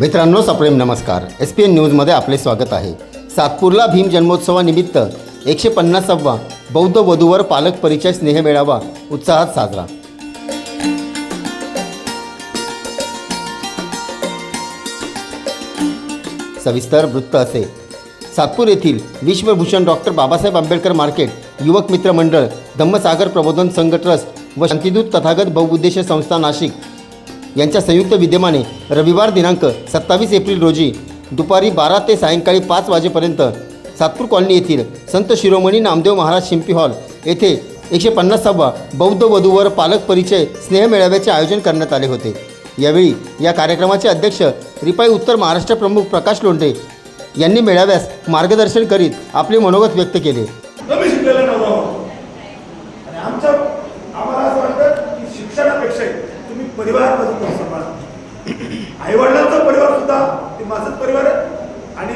मित्रांनो सप्रेम नमस्कार. एस पी एन न्यूजमध्ये आपले स्वागत आहे. सातपूरला भीम जन्मोत्सवानिमित्त एकशे पन्नासावा बौद्ध वधूवर पालक परिचय स्नेह मेळावा उत्साहात साजरा. सविस्तर वृत्त असे. सातपूर येथील विश्वभूषण डॉक्टर बाबासाहेब आंबेडकर मार्केट युवक मित्र मंडळ धम्मसागर प्रबोधन संघ ट्रस्ट व शांतिदूत तथागत बहुउद्देशीय संस्था नाशिक यांच्या संयुक्त विद्यमाने रविवार दिनांक सत्तावीस एप्रिल रोजी दुपारी बारा ते सायंकाळी पाच वाजेपर्यंत सातपूर कॉलनी येथील संत शिरोमणी नामदेव महाराज शिंपी हॉल येथे एकशे पन्नासावा बौद्ध वधूवर पालक परिचय स्नेह मेळाव्याचे आयोजन करण्यात आले होते. यावेळी या कार्यक्रमाचे अध्यक्ष रिपाई उत्तर महाराष्ट्र प्रमुख प्रकाश लोंढे यांनी मेळाव्यास मार्गदर्शन करीत आपले मनोगत व्यक्त केले. कमी शिकलेला नवरा परिवार आईवडिलांचा परिवार सुद्धा ते माझाच परिवार आहे. आणि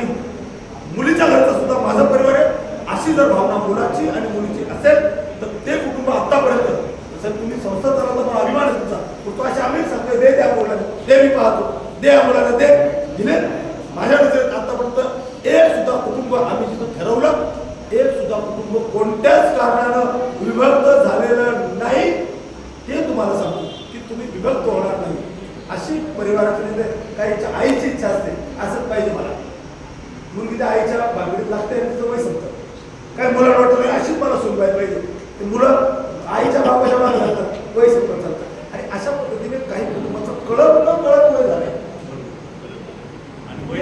मुलीच्या घरचा सुद्धा माझा परिवार आहे. अशी जर भावना मुलाची आणि मुलीची असेल तर ते कुटुंब आतापर्यंत जसं तुम्ही संस्था चालवता मला अभिमान आहे तुमचा तो असे आम्ही सांगतो दे त्या मुलाला दे मी पाहतो. दे या मुलाला दे. दिले. माझ्या नजरेत आतापर्यंत एक सुद्धा कुटुंब आम्ही जिथं ठरवलं एक सुद्धा कुटुंब कोणत्याच कारणानं विभक्त झालेलं नाही हे तुम्हाला सांगतो की तुम्ही विभक्त होणार नाही. अशी परिवारातली काहीच्या आईची इच्छा असते असंच पाहिजे मला. मुलगी त्या आईच्या बागडीत लागते आणि तिचं वय संपतं. काय मला वाटतं अशीच मला सुनवाई पाहिजे ते मुलं आईच्या बापाच्या मागे लागतात वय संपत चालतं आणि अशा पद्धतीने काही कुटुंबाचं कळत न कळत वय झालंय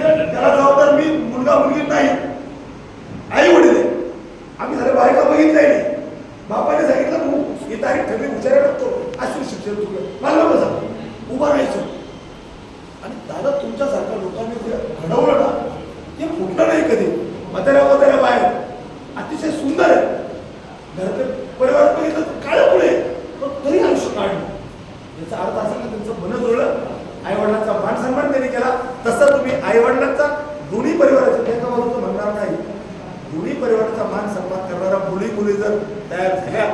आणि त्याला जबाबदार मी मुलगा मुलगी नाही आई वडील आहे आम्ही झाले बायका बघितलंय नाही बापाने सांगितलं तू ही तारीख ठरली विचारायला लागतो अशी शिक्षण तुझं मला नको सांग उभा राहायचं आणि दादा तुमच्यासारख्या लोकांनी जे घडवलं ना ते फुटलं नाही कधी म्हाताऱ्या म्हाताऱ्या बाहेर अतिशय सुंदर आहे घरातले परिवार बघितलं तर काळं पुढे पण तरी आयुष्य काढलं याचा अर्थ असा की त्यांचं मन जुळलं आई वडिलांचा मान सन्मान त्यांनी केला तसं तुम्ही आई वडिलांचा दोन्ही परिवाराचं एका बाजूचं म्हणणार नाही दोन्ही परिवाराचा मान सन्मान करणारा मुली मुली जर तयार झाल्या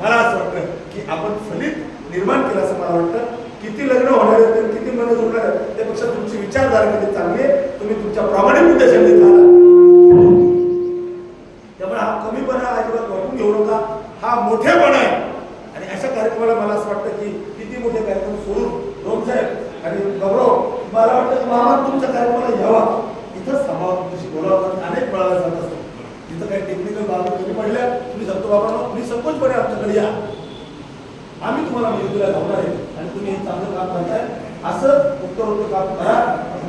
मला असं वाटतं की आपण फलित निर्माण केलं असं मला वाटतं किती लग्न होणार आहेत आणि किती मन जुळणार आहेत त्यापेक्षा तुमची विचारधारा किती चांगली आहे तुम्ही तुमच्या प्रामाणिक उद्देशाने झाला त्यामुळे हा कमीपणा अजिबात वाटून घेऊ नका हा मोठेपणा आहे. आणि अशा कार्यक्रमाला मला असं वाटतं की किती मोठे कार्यक्रम सोडून दोन साहेब आणि गौरव मला वाटतं की मामा तुमच्या कार्यक्रमाला यावा. इथं थांबावा तुमच्याशी बोलावं. अनेक वेळा जात असतो. तिथं काही टेक्निकल बाबी कमी पडल्या तुम्ही सांगतो बाबा तुम्ही संकोचपणे आमच्याकडे या. आम्ही तुम्हाला मदतीला लावणार आहे आणि तुम्ही चांगलं काम करताय. असं उत्तर काम करा.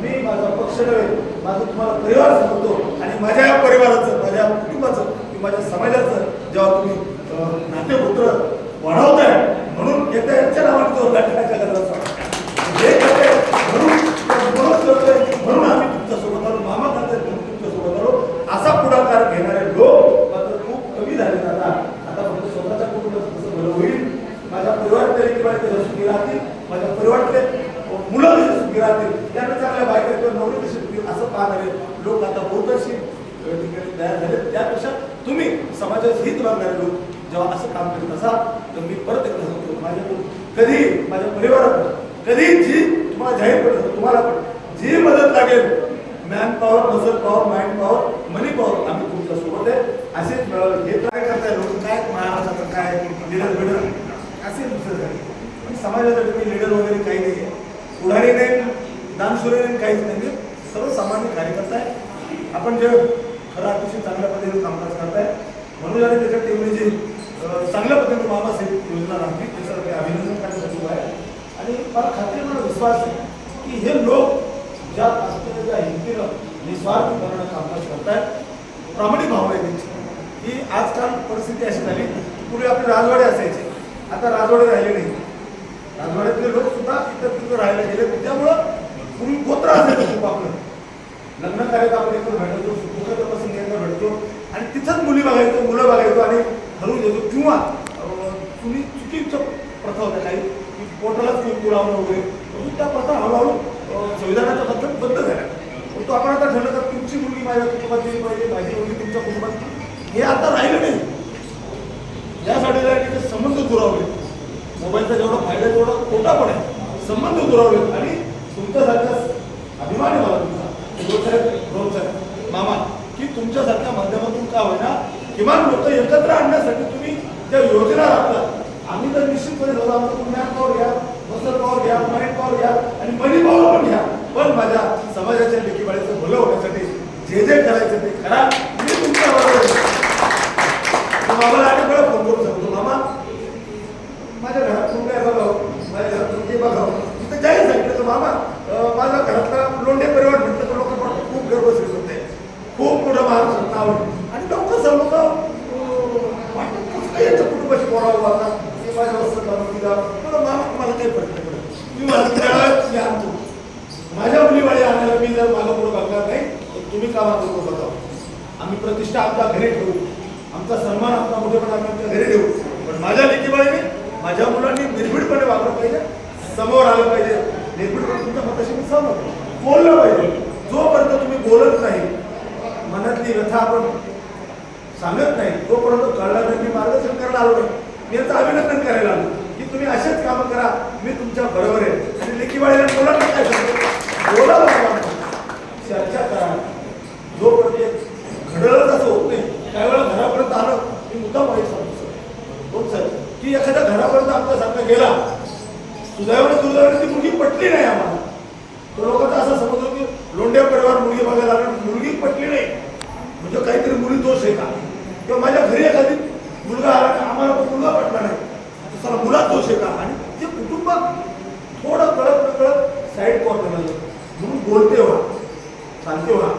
मी माझा पक्ष नव्हे माझं तुम्हाला परिवार समजतो आणि माझ्या या परिवाराचं माझ्या कुटुंबाचं माझ्या समाजाचं जेव्हा तुम्ही अं, वाढवत आहे म्हणून येते यांच्या नावाने तो गाठण्याच्या गरज हे करताय म्हणून म्हणून करतोय म्हणून आम्ही तुमच्यासोबत आलो मामा करताय म्हणून तुमच्यासोबत आलो असा पुढाकार घेणारे लोक मात्र खूप कमी झाले आता आता फक्त स्वतःच्या कुटुंबाचं कसं भलं होईल माझ्या परिवारातले किंवा कसे सुखी राहतील माझ्या परिवारातले मुलं कसे सुखी राहतील त्यांना चांगल्या बायका किंवा नवरे कसे सुखी असं पाहणारे लोक आता बहुतांशी अ, ठिकाणी तयार झाले त्यापेक्षा तुम्ही समाजाचे हित मागणारे लोक जेव्हा असं काम करत असाल तर मी परत एकदा सांगतो माझ्याकडून कधी माझ्या परिवाराकडून कधी जी तुम्हाला तुम्हाला पण. जी मदत लागेल man power muscle power mind power money power आम्ही तुमच्यासोबत आहे. असेच हे काय करताय? लोक काय महाराष्ट्राचं काय लिडर बिडर असे दुसरं झाले. पण समाजासाठी मी लिडर वगैरे काही नाही आहे. पुढारी नाही दानशूर नाही काहीच नाही. सर्वसामान्य कार्यकर्ता आहे. आपण जे खरं अतिशय चांगल्या पद्धतीने कामकाज करताय. म्हणून आणि त्याच्या टीमने जी चांगल्या पद्धतीने बाबासाहेब योजना राखली त्याचं अभिनंदन करण्यासाठी आहे. आणि मला खात्री मला विश्वास आहे. की हे लोक ज्या ताकदीने ज्या हिमतीनं निस्वार्थपणानं कामकाज करतायत प्रामाणिक भावना आहे त्यांची. ही आजकाल परिस्थिती अशी झाली की पूर्वी आपले राजवाडे असायचे आता राजवाडे राहिले नाही राजवाड्यातले लोक सुद्धा इतर तिथं राहायला गेले त्यामुळं पूर्वी गोत्र असायचं खूप आपलं. लग्न कार्यात आपण एकत्र भेटतो सुखद प्रसंगी भेटतो आणि तिथंच मुली बघायचो मुलं बघायचो आणि ठरवून येतो किंवा अं, तुम्ही चुकीचं प्रथा होत्या काही की पोटालाच कुंकू वगैरे. परंतु त्या प्रथा हळूहळू संविधानाच्या पद्धत बंद झाल्या. परंतु आपण आता ठरलं तर तुमची मुलगी माझ्या कुटुंबात गेली पाहिजे माझी मुलगी तुमच्या कुटुंबात हे आता राहिलं नाही. यासाठी राहिले संबंध दुरावले मोबाईलचा जेवढा फायदा आहे, तेवढा तोटा पण आहे. संबंध दुरावले आणि तुमच्यासारखा अभिमान आहे मला तुमचा रोज साहेब मामा की तुमच्यासारख्या माध्यमातून का होईना किमान लोक एकत्र आणण्यासाठी तुम्ही ज्या योजना राबतात आम्ही तर निश्चितपणे जाऊ आमचं पुण्यावर या मसल पॉवर घ्या माइंड पॉवर घ्या आणि मनी पॉवर पण घ्या पण माझ्या समाजाच्या लेखीबाळीचं भलं होण्यासाठी जे जे करायचं ते करा मी तुमच्या बरोबर आहे. तर मामाला अनेक वेळा फोन करून सांगतो मामा माझ्या घरात मुलगा आहे बघावं माझ्या घरात मुलगी आहे बघावं तिथं जाहीर सांगितलं तर मामा अं, माझा घरातला लोंढे परिवार म्हटलं तर लोक खूप गर्व होते खूप मोठं महाराष्ट्रात नाव आहे आणि लोक सर्व वाटत कसं काय याच्या कुटुंबाशी बोलावं आता हे माझ्या वस्त्र घालून दिला मला मामा मला काही फरक नाही पडत मी माझं त्यावेळेस मी आणतो माझ्या मुलीवाडी आणायला मी जर मागं पुढं बघणार नाही तर तुम्ही का मागं पुढं बघावं आम्ही प्रतिष्ठा आमच्या घरी ठेवू आमचा सन्मान आमचा मोठेपणा आम्ही आमच्या घरी ठेवू पण माझ्या लेकीबाळीने माझ्या मुलांनी निर्भीडपणे वागलं पाहिजे समोर आलं पाहिजे. निर्भीडपणे तुमच्या मताशी मी सहमत बोललं पाहिजे. जोपर्यंत तुम्ही बोलत नाही मनातली व्यथा आपण सांगत नाही तोपर्यंत कळला नाही मी मार्गदर्शन करायला आलो नाही. मी याचं अभिनंदन करायला आलो. की तुम्ही असेच कामं करा. मी तुमच्या बरोबर आहे. आणि लेखीवाळीला बोला काय बोला चर्चा करा. जोपर्यंत घडलंच असं होत नाही काही वेळा घरापर्यंत आलं की मुद्दा माहीत सांगतो. सर हो सर. की एखाद्या घरापर्यंत आमच्यासारखा गेला सुदैवाने दुर्दैवाने ती मुलगी पटली नाही आम्हाला. तो लोक तर असं समजतो की लोंढ्या परिवार मुलगी बघायला आला मुलगी पटली नाही. म्हणजे काहीतरी मुली दोष आहे का? किंवा माझ्या घरी एखादी मुलगा आला का आम्हाला पण मुलगा पटला नाही. चला मुलात दोष आहे का? आणि ते कुटुंब थोडं कळत न कळत साईड कॉर्नरला म्हणून बोलते हो. व्हा चालते व्हा हो.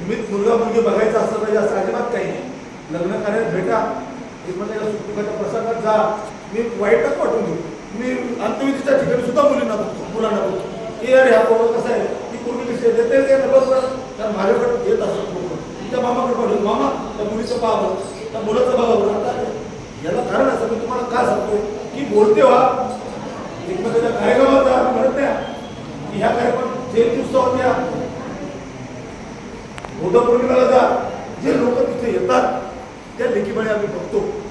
निमित्त मुलगा मुलगी बघायचा असलं पाहिजे असं अजिबात काही नाही. लग्न कार्यात भेटा. एकमेकाच्या सुखदुःखाच्या प्रसंगात जा. मी वाईटच वाटून घेऊ मी अंत्यविधीच्या ठिकाणी सुद्धा मुलींना बघतो मुलांना बघतो. की अरे हा पोरं कसं आहे? ती पूर्वी कशी आहे? देते काय बरोबर कारण माझ्याकडे येत असतात लोक तुमच्या मामाकडे पाठवलं मामा त्या मुलीचं पाहावं त्या मुलाचं बघावं आता याला कारण असं मी तुम्हाला का सांगतोय? की बोलते व्हा एकमेकाच्या कार्यक्रमात जा म्हणत नाही. की ह्या कार्यक्रमात जयंती द्या या. बुद्धपौर्णिमेला जा. जे लोक तिथे येतात त्या लेखीमध्ये आम्ही बघतो.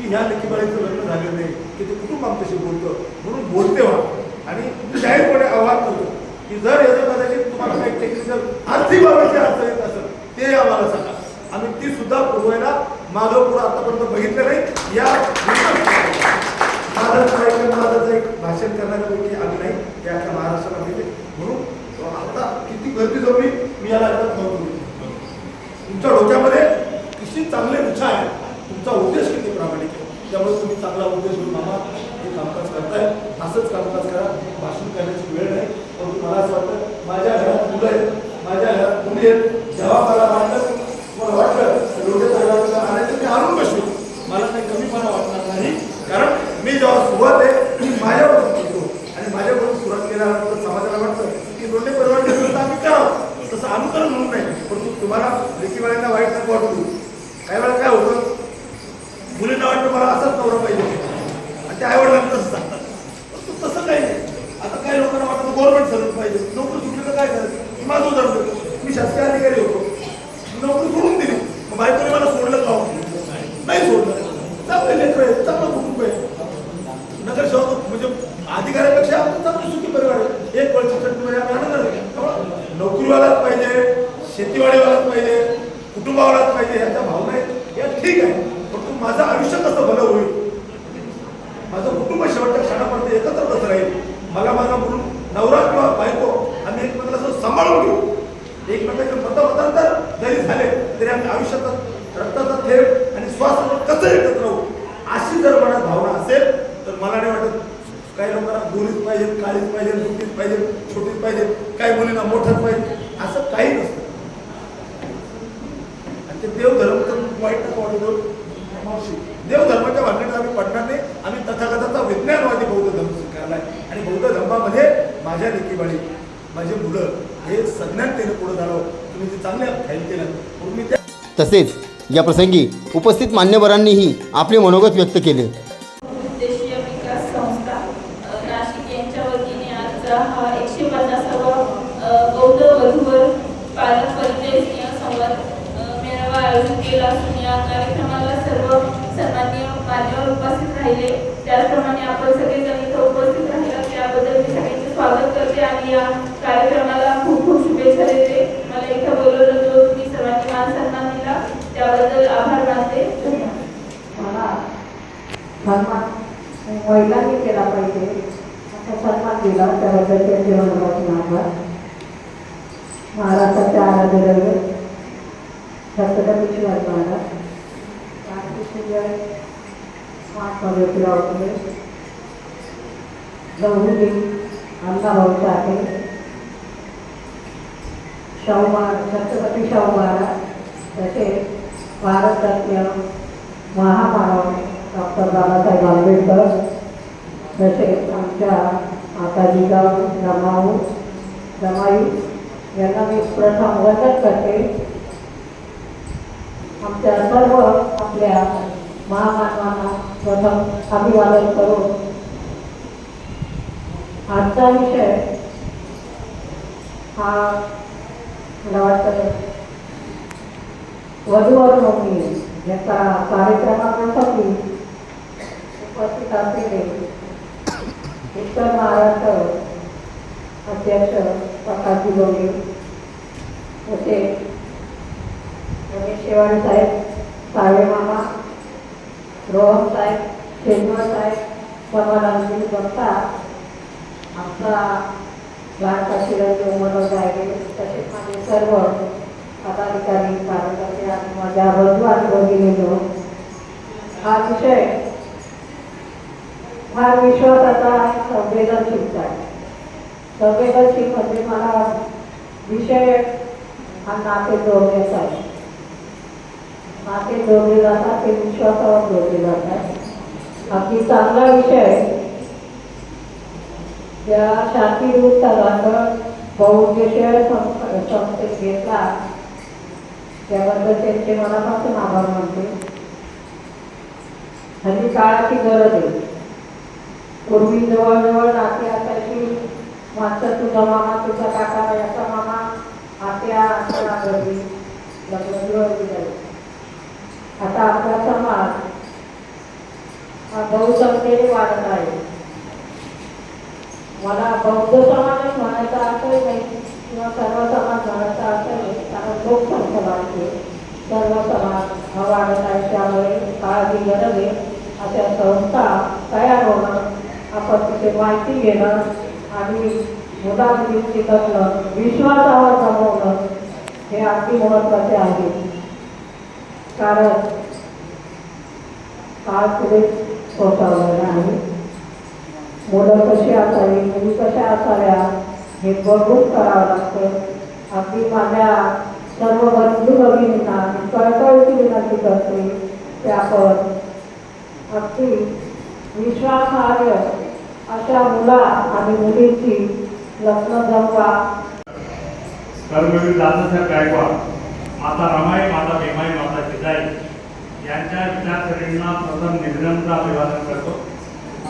की ह्या लेखीबाळीचं लग्न झालेलं नाही की ते कुटुंब आमच्याशी बोलतं म्हणून बोलते व्हा आणि मी जाहीरपणे आव्हान करतो की जर याच्या कदाचित तुम्हाला काही टेक्निकल आर्थिक बाबीची अडचण येत असेल ते आम्हाला सांगा. आम्ही ती सुद्धा पुरवायला मागं पुढं आतापर्यंत बघितलं नाही. या माझं एक माझं एक भाषण करणाऱ्यापैकी आम्ही नाही या अख्ख्या महाराष्ट्राला माहिती म्हणून आता किती गर्दी जमली मी याला आता तुमच्या डोक्यामध्ये किती चांगले विचार आहे तुमचा उद्देश किती प्रामाणिक आहे त्यामुळे तुम्ही चांगला उद्देश घेऊन मामा हे कामकाज करताय असंच कामकाज करा. भाषण करण्याची वेळ नाही. परंतु मला असं वाटतं माझ्या घरात मुलं आहेत. माझ्या घरात मुली आहेत. जेव्हा मला वाटलं मला वाटलं लोक आणायचं मी आणून बसू मला काही कमीपणा वाटणार नाही. कारण मी जेव्हा सुरुवात आहे मी माझ्यावरून करतो आणि माझ्याकडून सुरुवात केल्यानंतर समाजाला वाटतं की लोटे परिवार घेतलं तर आम्ही करावं तसं अनुकरण म्हणून नाही परंतु तुम्हाला लेखीवाल्यांना वाईट नको वाटू काही वेळा काय होतं मुलींना वाटतं मला असाच नवरा पाहिजे आणि त्या आईवडिलांना तसं सांगतात परंतु तसं काही नाही आता काही लोकांना वाटतं गव्हर्नमेंट सर्व्हिस पाहिजे नोकरी सुटली तर काय करायचं मी माझं उदाहरण देतो मी शासकीय अधिकारी होतो नोकरी सोडून दिली मग बायकोने मला सोडलं का हो? नाही सोडलं चांगले लेकर आहे चांगलं कुटुंब आहे नगरसेवक म्हणजे अधिकाऱ्यापेक्षा आपण चांगली सुखी परिवार आहे एक वर्षमध्ये आम्ही आनंद आहे. त्यामुळं नोकरीवालाच पाहिजे शेतीवाडीवालाच पाहिजे कुटुंबावरच पाहिजे ह्याच्या भावना आहेत या ठीक आहे. परंतु माझं आयुष्य कसं भलं होईल? माझं कुटुंब शेवटच्या क्षणापर्यंत एकत्र कसं राहील. मला माझा म्हणून नवरा किंवा बायको आम्ही एकमेकाला सांभाळून घेऊ. एकमेकांचे मतमतांतर जरी झाले तरी आम्ही आयुष्याचा रक्ताचा थेट आणि श्वासाचा म्हणजे कसं एकत्र राहू अशी जर मनात भावना असेल तर मला नाही वाटत काही लोकांना गोरीच पाहिजे काळीच पाहिजे मोठीच पाहिजे छोटीच पाहिजे काही मुलींना मोठंच पाहिजे असं काही नसतं. देवधर्म तर वाईट नका वाटतो मावशी. देवधर्माच्या भानगडीत आम्ही पडणार नाही. आम्ही तथागताचा विज्ञानवादी बौद्ध धर्म स्वीकारला आहे. आणि बौद्ध धर्मामध्ये माझ्या लेकीबाळी माझे मुलं हे सज्ञानतेने पुढे झालं तुम्ही ते चांगल्या फाईल केलं म्हणून मी त्या तसेच या प्रसंगी उपस्थित मान्यवरांनीही आपले मनोगत व्यक्त केले उद्देशीय विकास संस्था अ, नाशिक यांच्या वतीने आजचा हा एकशे पन्नासावा अ, बौद्ध वधूवर पालक परिचय स्नेह संवाद अ, मेळावा आयोजित केला असून या कार्यक्रमाला सर्व सन्मान्य मान्यवर उपस्थित राहिले. त्याचप्रमाणे आपण सगळेजण इथं उपस्थित राहिला. त्याबद्दल मी सगळ्यांचे स्वागत करते आणि या कार्यक्रमाला खूप खूप शुभेच्छा देते. मला इथं बोलवलं जो तुम्ही सर्वांनी मान सन्मान दिला त्याबद्दल आभार मानते. धन्यवाद. महिलांनी केला पाहिजे. असा सन्मान दिला त्याबद्दल त्यांचे मनोभावून आभार. महाराष्ट्राचे आराध्य छत्रपती शिवाजी महाराज क्रांतिसूर्य महात्मा ज्योतिराव फुले गौरी अण्णाभाऊ साठे शाहू महाराज छत्रपती शाहू महाराज तसेच भारतरत्न महामानव डॉक्टर बाबासाहेब आंबेडकर तसेच आमच्या माताजीगाव रमाऊ रमाई यांना मी प्रथम वंदन करते. आमच्या सर्व आपल्या महामानवांना प्रथम अभिवादन करून आजचा विषय हा मला वाटतं वधूवर नोकरी याचा कार्यक्रमासाठी उपस्थित असलेले उत्तर महाराष्ट्र अध्यक्ष प्रकाशजी गोगे तसे रमेश शेवाळे साहेब सावे मामा रोहन साहेब शेजवळ साहेब समाधानजी बघता आमचा लाडका शिरंजी उमरवर आहे तसेच माझे सर्व पदाधिकारी कार्यकर्ते आणि माझ्या बंधू आणि भगिनीनो हा विषय हा विश्वासाचा आणि संवेदनशीलता आहे. संवेदनशील म्हणजे मला विषय हा नाते जोडण्याचा आहे. नाते जोडले जातात ते विश्वासावर जोडले जातात. अगदी चांगला विषय त्या शांतीदूत सभासद बहुउद्देशीय संस्थेत घेतला. त्याबद्दल त्यांचे मनापासून आभार मानते. हल्ली काळाची गरज आहे. पूर्वी जवळजवळ नाते असायची माणसं तुझा मामा तुझा काका याचा मामा आत्या आत्या घरी लग्न जुळवली जाईल. आता आपला समाज हा बहुसंख्येने वाढत आहे. मला बौद्ध समाजच म्हणायचा अर्थही नाही किंवा सर्व समाज म्हणायचा अर्थ नाही कारण लोकसंख्या वाढते. सर्व समाज हा वाढत आहे त्यामुळे काळजी गरज आहे अशा संस्था तयार होणं आपण तिथे माहिती घेणं आणि मुलामुलींची करणं विश्वासावर जमवणं हे अगदी महत्त्वाचे आहे. कारण काळ पुढे पोहोचवलेला आहे मुलं कशी असावी मुली कशा असाव्या हे बघून करावं लागतं. अगदी माझ्या सर्व बंधू भगिनींना मी कळकळीची विनंती करते की आपण अगदी विश्वासार्ह अशा मुला आणि मुलींची लग्न जमवा. कर्मवीर दादासाहेब गायकवाड. माता रमाई माता भीमाई माता जिजाई यांच्या विचारसरणींना प्रथम निवेदनचं अभिवादन करतो.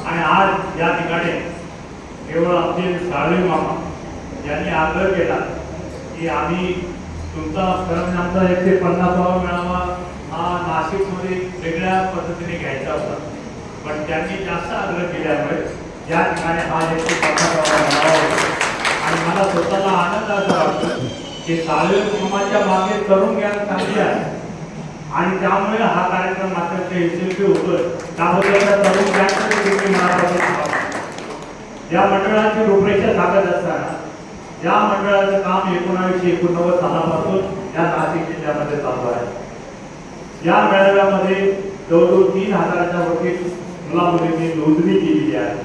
आणि आज या ठिकाणी केवळ आमचे साळवे मामा यांनी आग्रह केला की आम्ही तुमचा खरं आमचा एकशे पन्नासावा मेळावा हा नाशिकमध्ये वेगळ्या पद्धतीने घ्यायचा होता. पण त्यांनी जास्त आग्रह केल्यामुळे या ठिकाणी हा एकशे पन्नासावा मेळावा आणि मला स्वतःला आनंद असा वाटतो हे साळवे कुटुंबाच्या मागे तरुण ज्ञान चांगली आहे. आणि त्यामुळे हा कार्यक्रम अत्यंत यशस्वी होतोय. त्याबद्दल त्या तरुण ज्ञानाचे देखील या मंडळाची रूपरेषा सांगत असताना या मंडळाचं काम एकोणावीसशे एकोणनव्वद सालापासून या नाशिक जिल्ह्यामध्ये चालू आहे. या मेळाव्यामध्ये जवळजवळ तीन हजाराच्या वरती मुला मुलींनी नोंदणी केलेली आहे.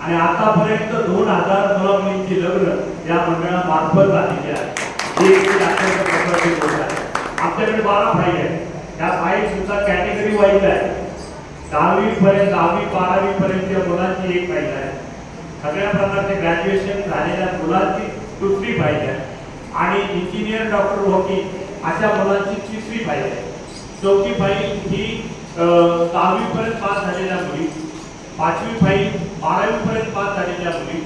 आणि आतापर्यंत दोन हजार मुला मुलींची लग्न या मंडळामार्फत झालेली आहे. ही एक गोष्ट आहे बारा फाईल आहेत. त्या फाईल सुद्धा कॅटेगरी वाईज आहे. दहावी पर्यंत दहावी बारावी पर्यंतच्या मुलांची एक फाईल आहे. सगळ्या प्रकारचे ग्रॅज्युएशन झालेल्या मुलांची दुसरी फाईल आहे. आणि इंजिनियर डॉक्टर वकील अशा मुलांची तिसरी फाईल आहे. चौथी फाईल ही दहावी पर्यंत पास झालेल्या मुली. पाचवी फाईल बारावी पर्यंत पास झालेल्या मुली.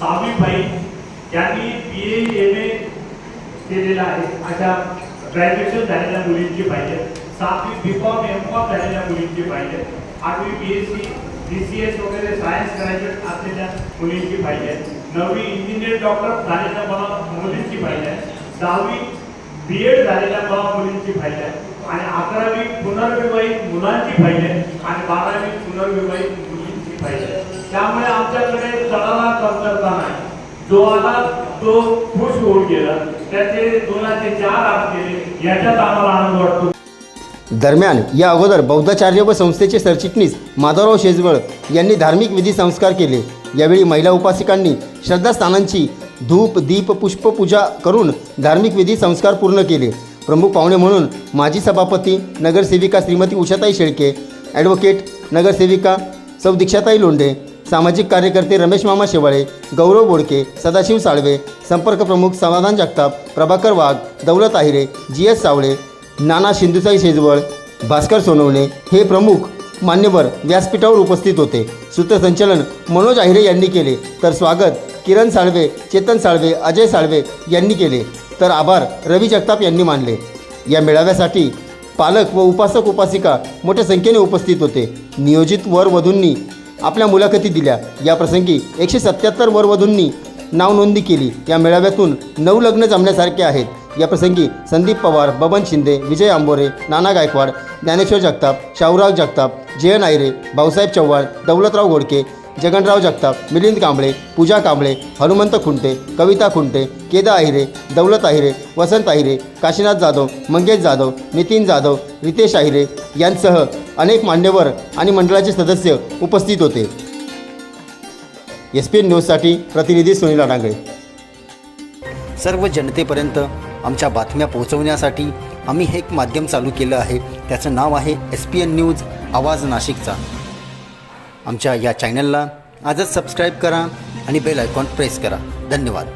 सहावी फाईल त्यांनी बी ए एम ए केलेला आहे. अशा ग्रॅज्युएशन झालेल्या मुलींची पाहिजे. सातवी बी कॉम एम कॉम झालेल्या मुलींची पाहिजे. आठवी B S C B C S वगैरे सायन्स ग्रॅज्युएट असलेल्या मुलींची पाहिजे. नववी इंजिनियर डॉक्टर झालेल्या मला मुलींची पाहिजे. दहावी बी एड झालेल्या मला मुलींची पाहिजे. आणि अकरावी पुनर्विवाहित मुलांची पाहिजे. आणि बारावी पुनर्विवाहित मुलींची पाहिजे. त्यामुळे आमच्याकडे तळाला कमतरता नाही? जो आला तो खुश होऊन गेला. त्याचे दोनाचे चार आठ गेले. याच्यात आम्हाला आनंद वाटतो. दरम्यान या अगोदर बौद्धाचार्य व संस्थेचे सरचिटणीस माधवराव शेजवळ यांनी धार्मिक विधी संस्कार केले. यावेळी महिला उपासिकांनी श्रद्धास्थानांची धूप दीप पुष्पपूजा करून धार्मिक विधी संस्कार पूर्ण केले. प्रमुख पाहुणे म्हणून माजी सभापती नगरसेविका श्रीमती उषाताई शेळके ॲडव्होकेट नगरसेविका सौ दीक्षाताई लोंढे सामाजिक कार्यकर्ते रमेश मामा शेवाळे गौरव बोडके सदाशिव साळवे संपर्क प्रमुख समाधान जगताप प्रभाकर वाघ दौलत आहिरे जी एस सावळे नाना शिंदुसाई शेजवळ भास्कर सोनवणे हे प्रमुख मान्यवर व्यासपीठावर उपस्थित होते. सूत्रसंचलन मनोज आहिरे यांनी केले. तर स्वागत किरण साळवे चेतन साळवे अजय साळवे यांनी केले. तर आभार रवी जगताप यांनी मानले. या मेळाव्यासाठी पालक व उपासक उपासिका मोठ्या संख्येने उपस्थित होते. नियोजित वर वधूंनी आपल्या मुलाखती दिल्या. या प्रसंगी एकशे सत्याहत्तर वरवधूंनी नावनोंदणी केली. या मेळाव्यातून नऊ लग्न जमण्यासारखे आहेत. या प्रसंगी संदीप पवार बबन शिंदे विजय आंबोरे नाना गायकवाड ज्ञानेश्वर जगताप शाहूराव जगताप जयन आयरे भाऊसाहेब चव्हाण दौलतराव घोडके जगनराव जगताप मिलिंद कांबळे पूजा कांबळे हनुमंत खुंटे कविता खुंटे केदा आहिरे दौलत आहिरे वसंत आहिरे काशीनाथ जाधव मंगेश जाधव नितीन जाधव रितेश आहिरे यांसह अनेक मान्यवर आणि मंडळाचे सदस्य उपस्थित होते. एस पी एन न्यूजसाठी प्रतिनिधी सुनील अडांगळे सर्व जनतेपर्यंत आमच्या बातम्या पोहोचवण्यासाठी आम्ही हे एक माध्यम चालू केलं आहे. त्याचं नाव आहे एस पी एन न्यूज आवाज नाशिकचा. आमच्या या चॅनलला आजच सबस्क्राईब करा आणि बेल आयकॉन प्रेस करा. धन्यवाद.